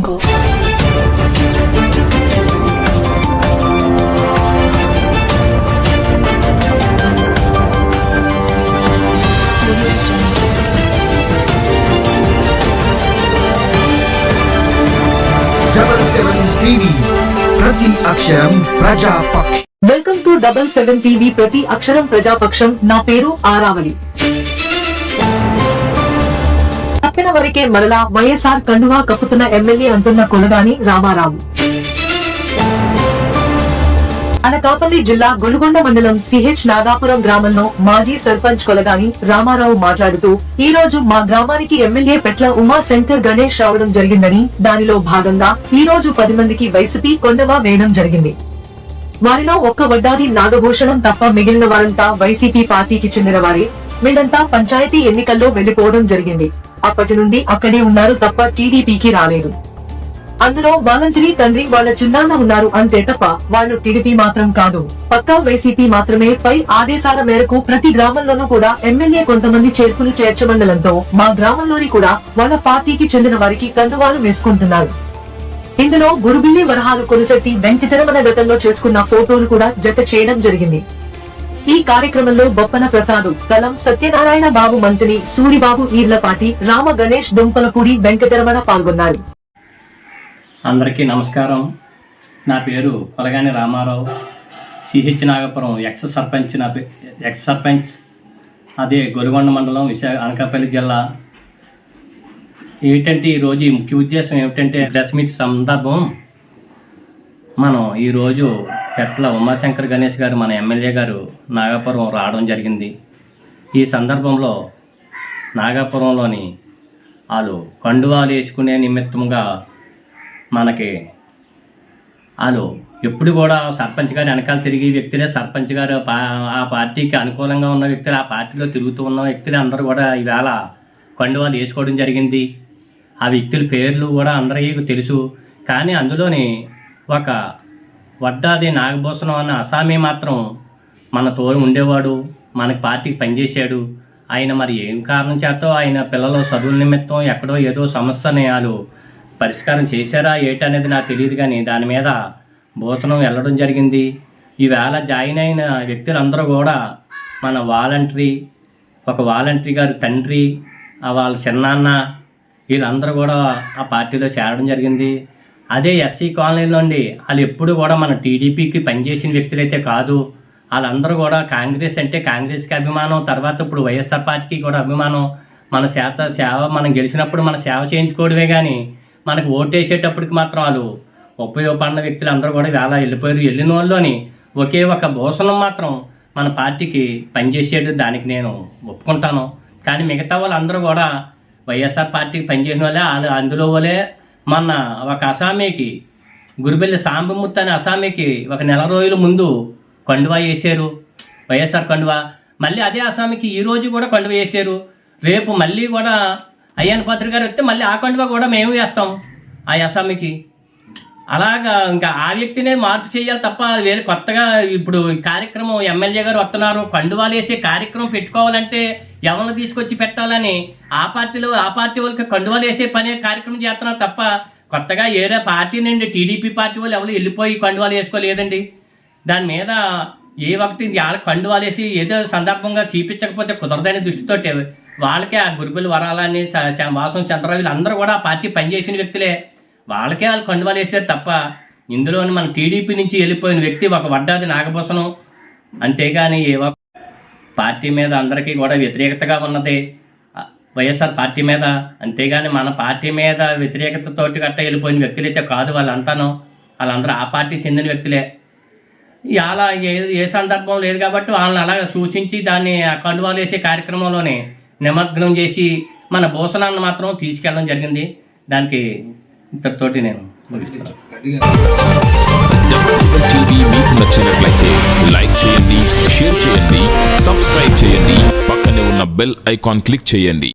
Go. Double welcome to double seven TV प्रति अक्षरम प्रजा ना पेरू आरावली తప్పిన వరకే మరలా వైఎస్ఆర్ కండువా కప్పుతున్న ఎమ్మెల్యే అంటున్న కొలగాని రామారావు. అనకాపల్లి జిల్లా గొలుగొండ మండలం సిహెచ్ నాగాపురం గ్రామంలో మాజీ సర్పంచ్ కొలగాని రామారావు మాట్లాడుతూ ఈ రోజు మా గ్రామానికి ఎమ్మెల్యే పెట్ల ఉమా శంకర్ గణేష్ రావడం జరిగిందని దానిలో భాగంగా ఈ రోజు పది మందికి వైసీపీ కొండవా వేయడం జరిగింది. వారిలో ఒక్క వడ్డాది నాగభూషణం తప్ప మిగిలిన వారంతా వైసీపీ పార్టీకి చెందిన వారే. వీళ్ళంతా పంచాయతీ ఎన్నికల్లో వెళ్ళిపోవడం జరిగింది. అప్పటి నుండి అక్కడే ఉన్నారు తప్ప టీడీపీకి రాలేదు. అందులో వాలంటరీ తండ్రి వాళ్ళ చిన్నాన్న ఉన్నారు అంతే తప్ప వాళ్ళు టీడీపీ మాత్రం కాదు. పక్కా వైసీపీ మాత్రమే పై ఆదేశాల మేరకు ప్రతి గ్రామంలోనూ కూడా ఎమ్మెల్యే కొంతమంది చేర్పులు చేర్చమండలంతో మా గ్రామంలోని కూడా వాళ్ళ పార్టీకి చెందిన వారికి కండువాలు వేసుకుంటున్నారు. ఇందులో గురుబిల్లి వరహాలు కొలిసెట్టి వెంకటరమణ గతంలో చేసుకున్న ఫోటోలు కూడా జత చేయడం జరిగింది. ఈ కార్యక్రమంలో బొప్పన ప్రసాద్ కలం సత్యనారాయణ బాబు మంత్రి సూరిబాబు ఈర్లపాటి రామ గణేష్ దుంపలపూడి వెంకటరమణ పాల్గొన్నారు. అందరికీ నమస్కారం. నా పేరు కొలగాని రామారావు. సిహెచ్ నాగపురం ఎక్స్ సర్పంచ్ నా పే ఎక్స్ సర్పంచ్. అదే గొలుగొండ మండలం విశాఖ అనకాపల్లి జిల్లా. ఏమిటంటే ఈరోజు ముఖ్య ఉద్దేశం ఏమిటంటే ప్రెస్ మీట్ సందర్భం మనం ఈరోజు పెట్ల ఉమాశంకర్ గణేష్ గారు మన ఎమ్మెల్యే గారు నాగాపురం రావడం జరిగింది. ఈ సందర్భంలో నాగాపురంలోని వాళ్ళు కండువాలు వేసుకునే నిమిత్తంగా మనకి వాళ్ళు ఎప్పుడు కూడా సర్పంచ్ గారి వెనకాల తిరిగి వ్యక్తులే సర్పంచ్ గారు. పా ఆ పార్టీకి అనుకూలంగా ఉన్న వ్యక్తులు ఆ పార్టీలో తిరుగుతూ ఉన్న వ్యక్తులు అందరూ కూడా ఈవేళ కండువాలు వేసుకోవడం జరిగింది. ఆ వ్యక్తుల పేర్లు కూడా అందరికీ తెలుసు. కానీ అందులోని ఒక వడ్డాది నాగభూషణం అన్న అసామీ మాత్రం మన తోడు ఉండేవాడు మనకి పార్టీకి పనిచేశాడు. ఆయన మరి ఏం కారణం చేతో ఆయన పిల్లల చదువుల నిమిత్తం ఎక్కడో ఏదో సమస్యని వాళ్ళు పరిష్కారం చేశారా ఏటనేది నాకు తెలియదు కానీ దాని మీద భూతనం వెళ్ళడం జరిగింది. ఈవేళ జాయిన్ అయిన వ్యక్తులందరూ కూడా మన వాలంటరీ ఒక వాలంటరీ గారి తండ్రి వాళ్ళ చిన్నాన్న వీళ్ళందరూ కూడా ఆ పార్టీలో చేరడం జరిగింది. అదే ఎస్సీ కాలనీ అండి. వాళ్ళు ఎప్పుడు కూడా మన టీడీపీకి పనిచేసిన వ్యక్తులైతే కాదు. వాళ్ళందరూ కూడా కాంగ్రెస్ అంటే కాంగ్రెస్కి అభిమానం తర్వాత ఇప్పుడు వైఎస్ఆర్ పార్టీకి కూడా అభిమానం. మన చేత సేవ మనం గెలిచినప్పుడు మన సేవ చేయించుకోవడమే కానీ మనకు ఓటేసేటప్పటికి మాత్రం వాళ్ళు ఉపయోగపడిన వ్యక్తులు అందరూ కూడా వేళ వెళ్ళిపోయారు. వెళ్ళిన వాళ్ళని ఒకే ఒక భూషణం మాత్రం మన పార్టీకి పనిచేసేది దానికి నేను ఒప్పుకుంటాను. కానీ మిగతా వాళ్ళందరూ కూడా వైఎస్ఆర్ పార్టీకి పనిచేసిన వాళ్ళే వాళ్ళు అందులో వాళ్ళే మొన్న ఒక అసామీకి గురిబెల్లి సాంబమూర్తి అనే అసామీకి ఒక నెల రోజుల ముందు కండువా వేసారు వైఎస్ఆర్ కండువా. మళ్ళీ అదే అసామీకి ఈ రోజు కూడా కండువా వేసారు రేపు మళ్ళీ కూడా అయ్యన్న పాత్ర గారు వస్తే మళ్ళీ ఆ కండువా కూడా మేము వేస్తాం. ఆ అసామీకి. అలాగా ఇంకా ఆ వ్యక్తినే మార్పు చేయాలి తప్ప వేరే కొత్తగా ఇప్పుడు కార్యక్రమం ఎమ్మెల్యే గారు వస్తున్నారు కండువాలు వేసే కార్యక్రమం పెట్టుకోవాలంటే ఎవరిని తీసుకొచ్చి పెట్టాలని ఆ పార్టీలో ఆ పార్టీ వాళ్ళకి కండువాలు వేసే పనే కార్యక్రమం చేస్తున్నారు తప్ప కొత్తగా ఏరే పార్టీ నుండి టీడీపీ పార్టీ వాళ్ళు ఎవరు వెళ్ళిపోయి కండువాలు వేసుకోలేదండి దాని మీద ఏ ఒకటి వాళ్ళ కండువాలు వేసి ఏదో సందర్భంగా చూపించకపోతే కుదరదనే దృష్టితోటి వాళ్ళకే ఆ గురుకుల వరాలని వాసం చంద్రరావు వీళ్ళందరూ కూడా ఆ పార్టీ పనిచేసిన వ్యక్తులే. వాళ్ళకే వాళ్ళు కండువాలు వేసారు తప్ప ఇందులోని మన టీడీపీ నుంచి వెళ్ళిపోయిన వ్యక్తి ఒక వడ్డాది నాగభూషణం. అంతేగాని ఏ పార్టీ మీద అందరికీ కూడా వ్యతిరేకతగా ఉన్నది. వైఎస్ఆర్ పార్టీ మీద. అంతేగాని మన పార్టీ మీద వ్యతిరేకతతోటి గట్ట వెళ్ళిపోయిన వ్యక్తులైతే కాదు వాళ్ళంతాను. వాళ్ళందరూ ఆ పార్టీ చెందిన వ్యక్తులే. అలా ఏ ఏ సందర్భం లేదు కాబట్టి వాళ్ళని అలాగ సూచించి దాన్ని ఆ కండువాలు వేసే కార్యక్రమంలోనే నిమగ్నం చేసి మన భూషణాన్ని మాత్రం తీసుకెళ్ళడం జరిగింది. దానికి ఇంతటితోటి నేను టీవీ మీకు నచ్చినట్లయితే లైక్ చేయండి షేర్ చేయండి సబ్స్క్రైబ్ చేయండి పక్కనే ఉన్న బెల్ ఐకాన్ క్లిక్ చేయండి.